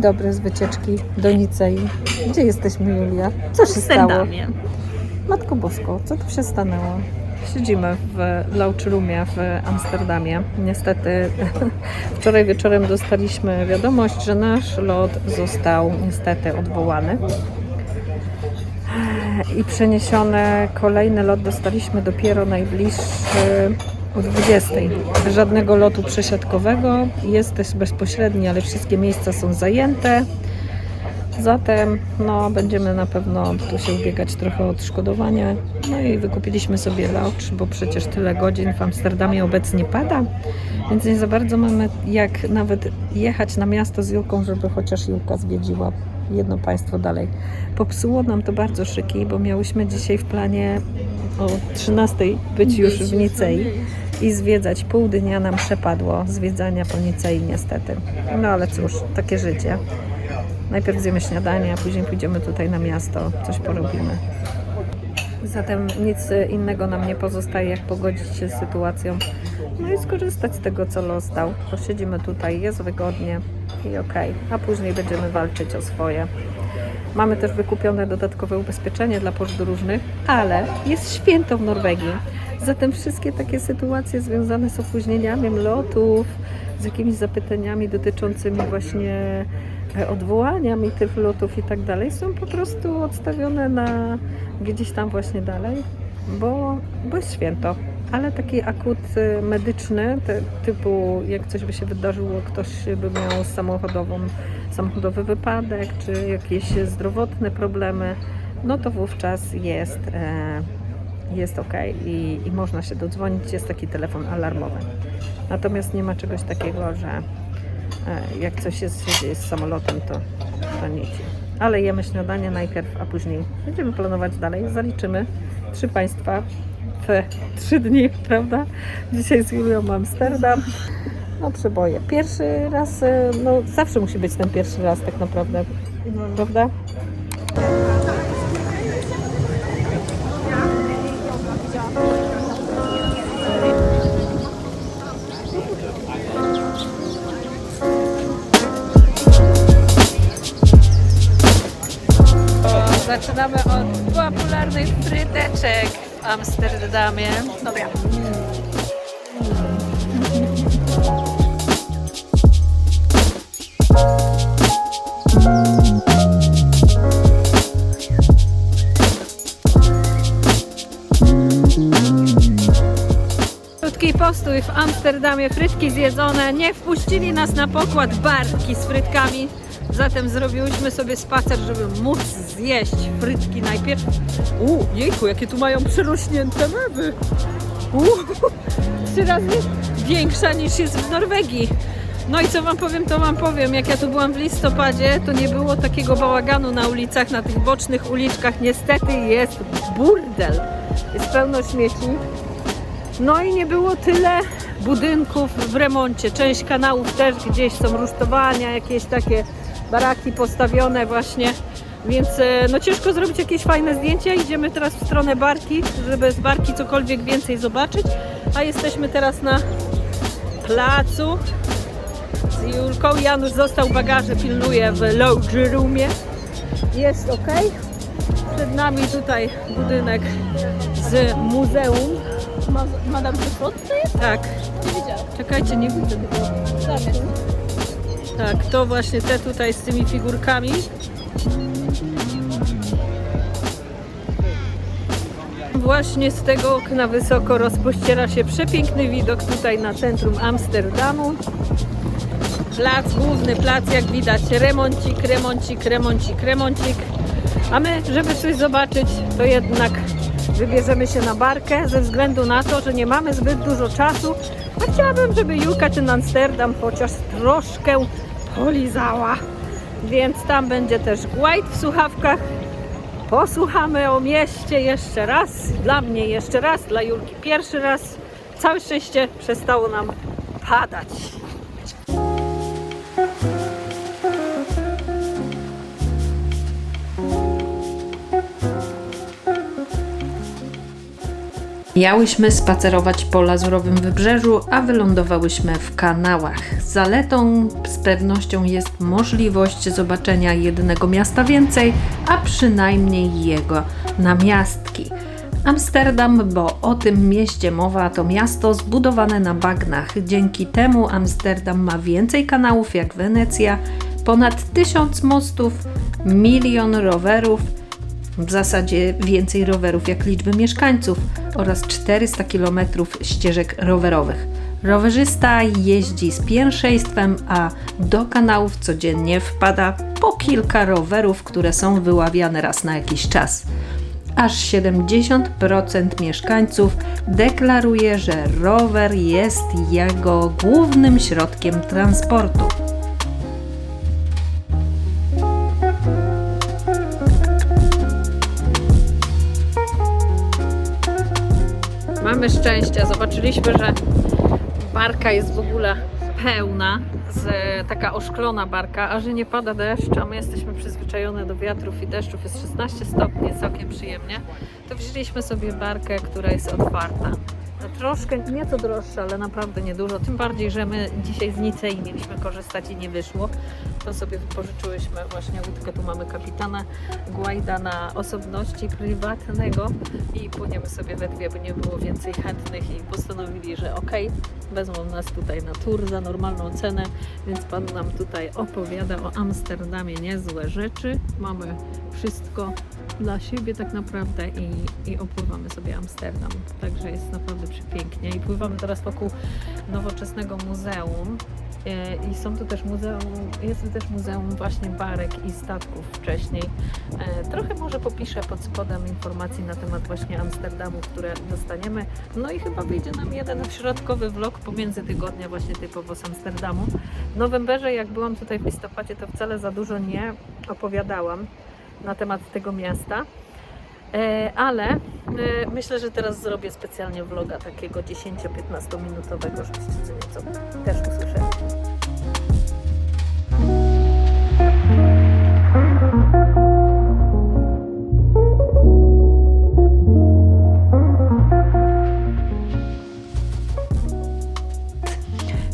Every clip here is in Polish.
Dzień dobry z wycieczki do Nicei. Gdzie jesteśmy, Julia? Co się stało? Amsterdamie. Matko Bosko, co tu się stanęło? Siedzimy w lounge roomie w Amsterdamie. Niestety wczoraj wieczorem dostaliśmy wiadomość, że nasz lot został niestety odwołany. I przeniesiony kolejny lot dostaliśmy dopiero najbliższy o 20. Żadnego lotu przesiadkowego. Jest też bezpośredni, ale wszystkie miejsca są zajęte. Zatem no, będziemy na pewno tu się ubiegać trochę o odszkodowanie. No i wykupiliśmy sobie lounge, bo przecież tyle godzin w Amsterdamie obecnie pada, więc nie za bardzo mamy jak nawet jechać na miasto z Julką, żeby chociaż Julka zwiedziła jedno państwo dalej. Popsuło nam to bardzo szyki, bo miałyśmy dzisiaj w planie o 13 być już w Nicei i zwiedzać. Pół dnia nam przepadło zwiedzania po Nicei niestety. No ale cóż, takie życie. Najpierw zjemy śniadanie, a później pójdziemy tutaj na miasto, coś porobimy. Zatem nic innego nam nie pozostaje, jak pogodzić się z sytuacją. No i skorzystać z tego, co los dał. Posiedzimy tutaj, jest wygodnie i okej. A później będziemy walczyć o swoje. Mamy też wykupione dodatkowe ubezpieczenie dla podróżnych, ale jest święto w Norwegii. Zatem wszystkie takie sytuacje związane z opóźnieniami lotów, z jakimiś zapytaniami dotyczącymi właśnie e, odwołaniami tych lotów i tak dalej, są po prostu odstawione na gdzieś tam właśnie dalej, bo, bo jest święto. Ale taki akut y, medyczny, te, typu jak coś by się wydarzyło, ktoś by miał samochodową, samochodowy wypadek, czy jakieś zdrowotne problemy, no to wówczas jest, e, jest ok i, i można się dodzwonić, jest taki telefon alarmowy. Natomiast nie ma czegoś takiego, że e, jak coś jest, się dzieje z samolotem, to, to nic. Ale jemy śniadanie najpierw, a później będziemy planować dalej. Zaliczymy trzy państwa w trzy dni, prawda? Dzisiaj z Julią Amsterdam. No przeboje. Pierwszy raz, e, no zawsze musi być ten pierwszy raz tak naprawdę, prawda? Zaczynamy od popularnych fryteczek w Amsterdamie. Dobra. Krótki postój w Amsterdamie, frytki zjedzone. Nie wpuścili nas na pokład barki z frytkami. Zatem zrobiłyśmy sobie spacer, żeby móc zjeść frytki najpierw. U, jejku, jakie tu mają przerośnięte mewy. U, trzy razy większa niż jest w Norwegii. No i co wam powiem, to wam powiem. Jak ja tu byłam w listopadzie, to nie było takiego bałaganu na ulicach, na tych bocznych uliczkach. Niestety jest burdel. Jest pełno śmieci. No i nie było tyle budynków w remoncie. Część kanałów też gdzieś są rusztowania, jakieś takie baraki postawione właśnie. Więc e, no ciężko zrobić jakieś fajne zdjęcia. Idziemy teraz w stronę barki, żeby z barki cokolwiek więcej zobaczyć. A jesteśmy teraz na placu z Julką. Janusz został bagaże, pilnuje w lounge roomie. Jest ok. Przed nami tutaj budynek z muzeum. Ma, Madame Tussauds to jest? Tak, Nie widziałam. czekajcie, nie widzę tego. Tam jest. Tak, to właśnie te tutaj z tymi figurkami. Właśnie z tego okna wysoko rozpościera się przepiękny widok tutaj na centrum Amsterdamu. Plac, główny plac, jak widać, remoncik, remoncik, remoncik, remoncik. A my, żeby coś zobaczyć, to jednak wybierzemy się na barkę ze względu na to, że nie mamy zbyt dużo czasu. A chciałabym, żeby Julka czy Amsterdam chociaż troszkę polizała. Więc tam będzie też White w słuchawkach. Posłuchamy o mieście jeszcze raz. Dla mnie jeszcze raz, dla Julki pierwszy raz. Całe szczęście przestało nam padać. Miałyśmy spacerować po lazurowym wybrzeżu, a wylądowałyśmy w kanałach. Zaletą z pewnością jest możliwość zobaczenia jednego miasta więcej, a przynajmniej jego namiastki. Amsterdam, bo o tym mieście mowa, to miasto zbudowane na bagnach. Dzięki temu Amsterdam ma więcej kanałów jak Wenecja, ponad tysiąc mostów, milion rowerów, w zasadzie więcej rowerów jak liczby mieszkańców oraz 400 km ścieżek rowerowych. Rowerzysta jeździ z pierwszeństwem, a do kanałów codziennie wpada po kilka rowerów, które są wyławiane raz na jakiś czas. Aż 70% mieszkańców deklaruje, że rower jest jego głównym środkiem transportu. Zobaczyliśmy, że barka jest w ogóle pełna, z, taka oszklona barka, a że nie pada deszcz, a my jesteśmy przyzwyczajone do wiatrów i deszczów, jest 16 stopni, całkiem przyjemnie, to wzięliśmy sobie barkę, która jest otwarta. Troszkę, nieco droższa, ale naprawdę niedużo. Tym bardziej, że my dzisiaj z Nicei mieliśmy korzystać i nie wyszło. To sobie wypożyczyłyśmy właśnie łódkę. Tu mamy kapitana Guajda na osobności prywatnego i płyniemy sobie we dwie, by nie było więcej chętnych i postanowili, że okej, wezmą nas tutaj na tour za normalną cenę, więc Pan nam tutaj opowiada o Amsterdamie niezłe rzeczy. Mamy wszystko dla siebie tak naprawdę i, i opływamy sobie Amsterdam. Także jest naprawdę przepięknie i pływamy teraz wokół nowoczesnego muzeum. E, I są tu też muzeum, jest tu też muzeum właśnie barek i statków wcześniej. E, Trochę może popiszę pod spodem informacji na temat właśnie Amsterdamu, które dostaniemy. No i chyba wyjdzie nam jeden środkowy vlog pomiędzy tygodnia właśnie typowo z Amsterdamu. W Nowemberze, jak byłam tutaj w listopadzie, to wcale za dużo nie opowiadałam na temat tego miasta. E, ale e, myślę, że teraz zrobię specjalnie vloga takiego 10-15 minutowego, żebyście co nieco też usłyszeli.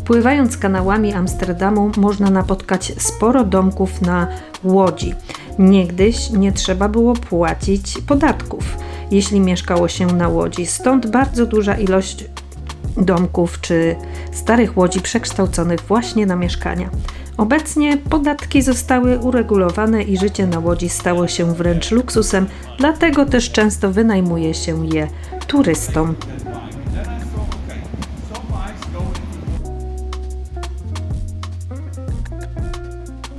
Pływając kanałami Amsterdamu można napotkać sporo domków na łodzi. Niegdyś nie trzeba było płacić podatków, jeśli mieszkało się na łodzi. Stąd bardzo duża ilość domków czy starych łodzi przekształconych właśnie na mieszkania. Obecnie podatki zostały uregulowane i życie na łodzi stało się wręcz luksusem, dlatego też często wynajmuje się je turystom.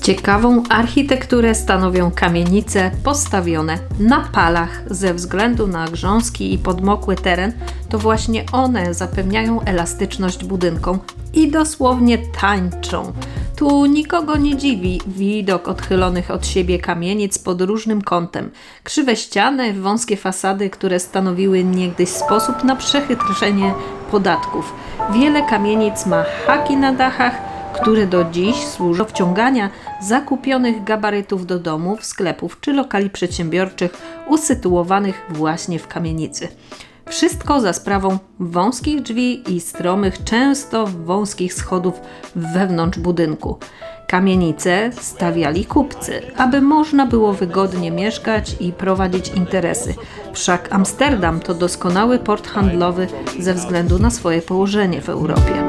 Ciekawą architekturę stanowią kamienice postawione na palach. Ze względu na grząski i podmokły teren, to właśnie one zapewniają elastyczność budynkom i dosłownie tańczą. Tu nikogo nie dziwi widok odchylonych od siebie kamienic pod różnym kątem. Krzywe ściany, wąskie fasady, które stanowiły niegdyś sposób na przechytrzenie podatków. Wiele kamienic ma haki na dachach, które do dziś służą do wciągania zakupionych gabarytów do domów, sklepów czy lokali przedsiębiorczych usytuowanych właśnie w kamienicy. Wszystko za sprawą wąskich drzwi i stromych, często wąskich schodów wewnątrz budynku. Kamienice stawiali kupcy, aby można było wygodnie mieszkać i prowadzić interesy. Wszak Amsterdam to doskonały port handlowy ze względu na swoje położenie w Europie.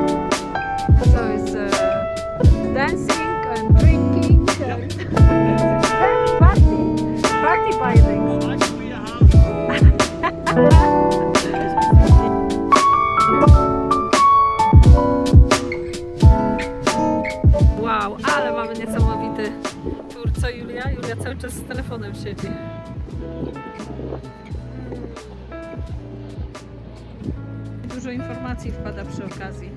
Dużo informacji wpada przy okazji.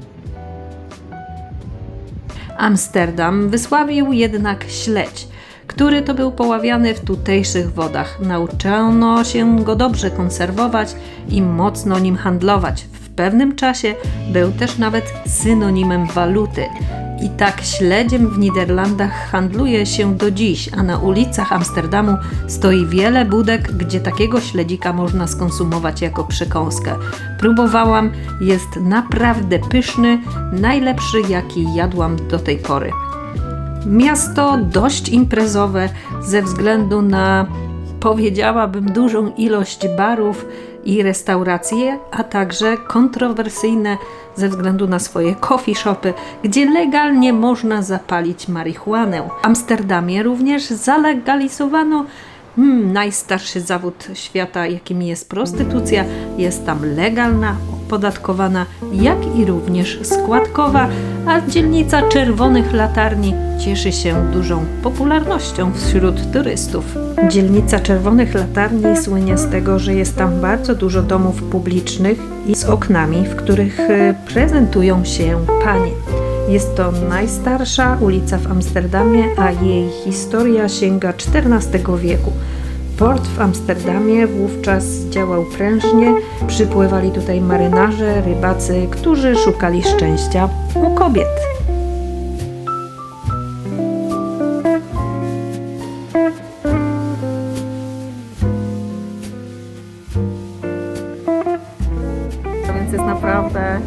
Amsterdam wysławił jednak śledź, który to był poławiany w tutejszych wodach. Nauczono się go dobrze konserwować i mocno nim handlować. W pewnym czasie był też nawet synonimem waluty. I tak śledziem w Niderlandach handluje się do dziś, a na ulicach Amsterdamu stoi wiele budek, gdzie takiego śledzika można skonsumować jako przekąskę. Próbowałam, jest naprawdę pyszny, najlepszy jaki jadłam do tej pory. Miasto dość imprezowe ze względu na, powiedziałabym, dużą ilość barów i restauracje, a także kontrowersyjne ze względu na swoje coffee shopy, gdzie legalnie można zapalić marihuanę. W Amsterdamie również zalegalizowano hmm, najstarszy zawód świata, jakim jest prostytucja. Jest tam legalna, opodatkowana, jak i również składkowa, a dzielnica Czerwonych Latarni cieszy się dużą popularnością wśród turystów. Dzielnica Czerwonych Latarni słynie z tego, że jest tam bardzo dużo domów publicznych i z oknami, w których e, prezentują się panie. Jest to najstarsza ulica w Amsterdamie, a jej historia sięga XIV wieku. Port w Amsterdamie wówczas działał prężnie, przypływali tutaj marynarze, rybacy, którzy szukali szczęścia u kobiet. Więc jest naprawdę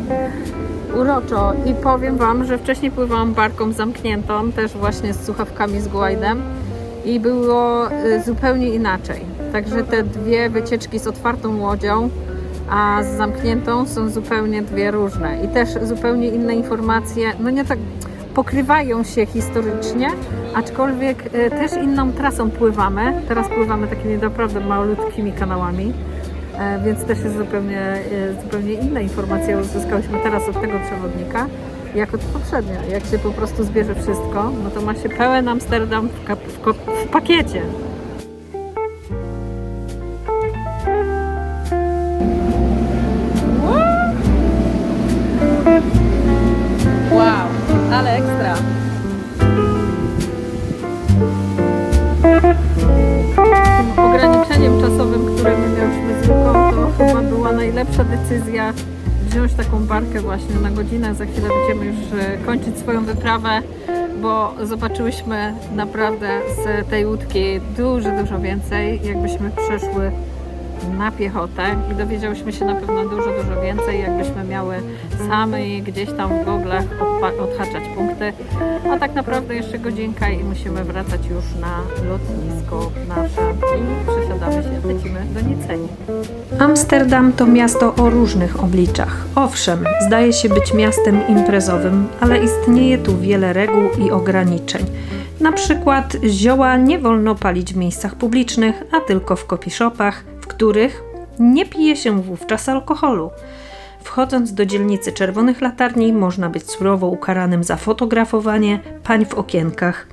uroczo. I powiem Wam, że wcześniej pływałam barką zamkniętą, też właśnie z słuchawkami z Guajdem i było y, zupełnie inaczej. Także te dwie wycieczki z otwartą łodzią, a z zamkniętą są zupełnie dwie różne i też zupełnie inne informacje, no nie tak pokrywają się historycznie, aczkolwiek y, też inną trasą pływamy. Teraz pływamy takimi naprawdę malutkimi kanałami. E, więc też jest zupełnie, zupełnie inne informacje uzyskałyśmy teraz od tego przewodnika, jak od poprzednio. Jak się po prostu zbierze wszystko, no to ma się pełen Amsterdam w, w, w pakiecie. Wow, ale ekstra. tym ograniczeniem czasowym, które my miałyśmy z Luką, to chyba była najlepsza decyzja wziąć taką barkę właśnie na godzinę. Za chwilę będziemy już e, kończyć swoją wyprawę, bo zobaczyłyśmy naprawdę z tej łódki dużo, dużo więcej, jakbyśmy przeszły na piechotę i dowiedziałyśmy się na pewno dużo, dużo więcej, jakbyśmy miały same gdzieś tam w goglach odhaczać punkty. A tak naprawdę jeszcze godzinka i musimy wracać już na lotnisko nasze i przesiadamy się, lecimy do Nicei. Amsterdam to miasto o różnych obliczach. Owszem, zdaje się być miastem imprezowym, ale istnieje tu wiele reguł i ograniczeń. Na przykład zioła nie wolno palić w miejscach publicznych, a tylko w w których nie pije się wówczas alkoholu. Wchodząc do dzielnicy Czerwonych Latarni, można być surowo ukaranym za fotografowanie pań w okienkach.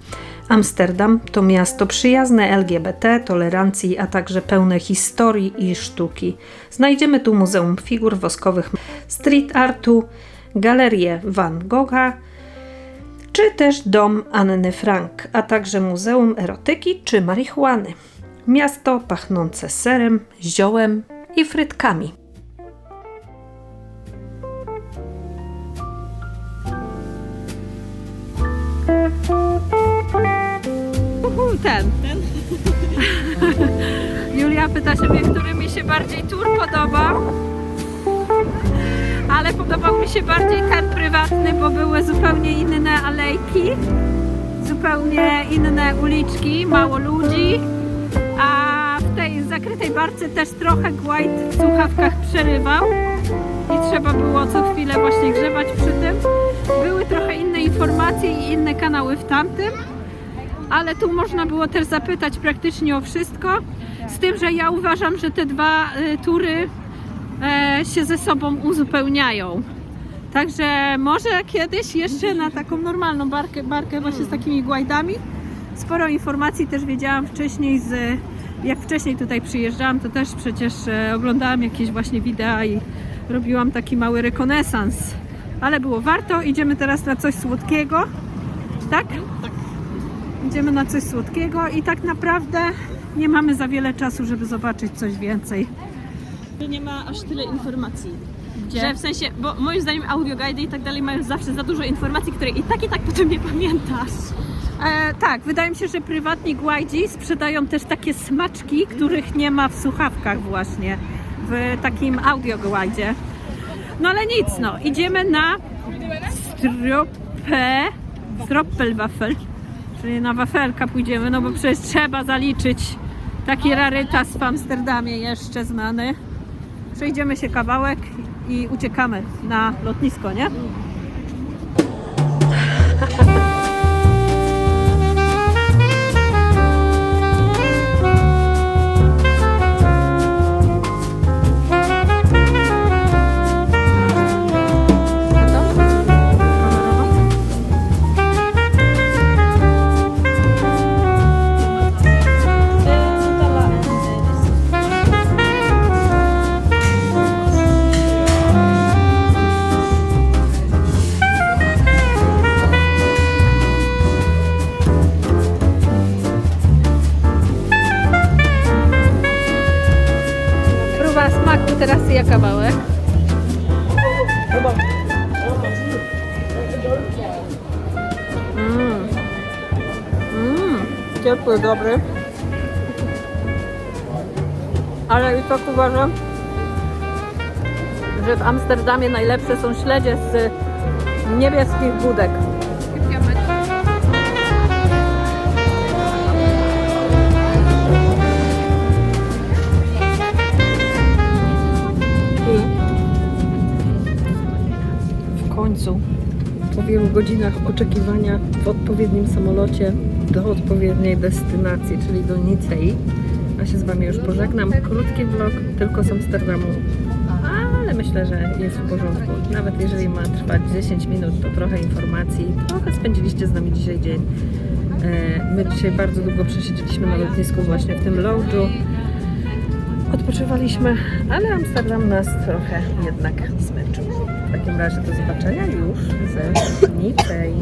Amsterdam to miasto przyjazne LGBT, tolerancji, a także pełne historii i sztuki. Znajdziemy tu Muzeum Figur Woskowych, street artu, galerię Van Gogha, czy też dom Anny Frank, a także Muzeum Erotyki czy Marihuany. Miasto pachnące serem, ziołem i frytkami. Uhu, ten. Julia pyta się mnie, który mi się bardziej tur podoba. Ale podobał mi się bardziej ten prywatny, bo były zupełnie inne alejki, zupełnie inne uliczki, mało ludzi. W tej zakrytej barce też trochę White w słuchawkach przerywał i trzeba było co chwilę właśnie grzebać przy tym. Były trochę inne informacje i inne kanały w tamtym, ale tu można było też zapytać praktycznie o wszystko. Z tym, że ja uważam, że te dwa y, tury e, się ze sobą uzupełniają. Także może kiedyś jeszcze na taką normalną barkę, barkę właśnie z takimi guajdami. Sporo informacji też wiedziałam wcześniej z jak wcześniej tutaj przyjeżdżałam, to też przecież e, oglądałam jakieś właśnie wideo i robiłam taki mały rekonesans. Ale było warto. Idziemy teraz na coś słodkiego. Tak? Idziemy na coś słodkiego i tak naprawdę nie mamy za wiele czasu, żeby zobaczyć coś więcej. nie ma aż tyle informacji. Gdzie? Że w sensie, bo moim zdaniem audioguidy i tak dalej mają zawsze za dużo informacji, które i tak i tak potem nie pamiętasz. E, tak, wydaje mi się, że prywatni głajdzi sprzedają też takie smaczki, których nie ma w słuchawkach właśnie, w takim audiogłajdzie. No ale nic, no, idziemy na stropę, stroppelwaffel, czyli na wafelka pójdziemy, no bo przecież trzeba zaliczyć taki rarytas w Amsterdamie jeszcze znany. Przejdziemy się kawałek i uciekamy na lotnisko, nie? Ciepły, dobry. Ale i tak uważam, że w Amsterdamie najlepsze są śledzie z niebieskich budek. W końcu, po wielu godzinach oczekiwania w odpowiednim samolocie do odpowiedniej destynacji, czyli do Nicei, a się z Wami już pożegnam. Krótki vlog tylko z Amsterdamu, ale myślę, że jest w porządku. Nawet jeżeli ma trwać 10 minut, to trochę informacji. Trochę spędziliście z nami dzisiaj dzień. E, My dzisiaj bardzo długo przesiedzieliśmy na lotnisku właśnie w tym lounge'u. Odpoczywaliśmy, ale Amsterdam nas trochę jednak zmęczył. W takim razie do zobaczenia już ze Nicei.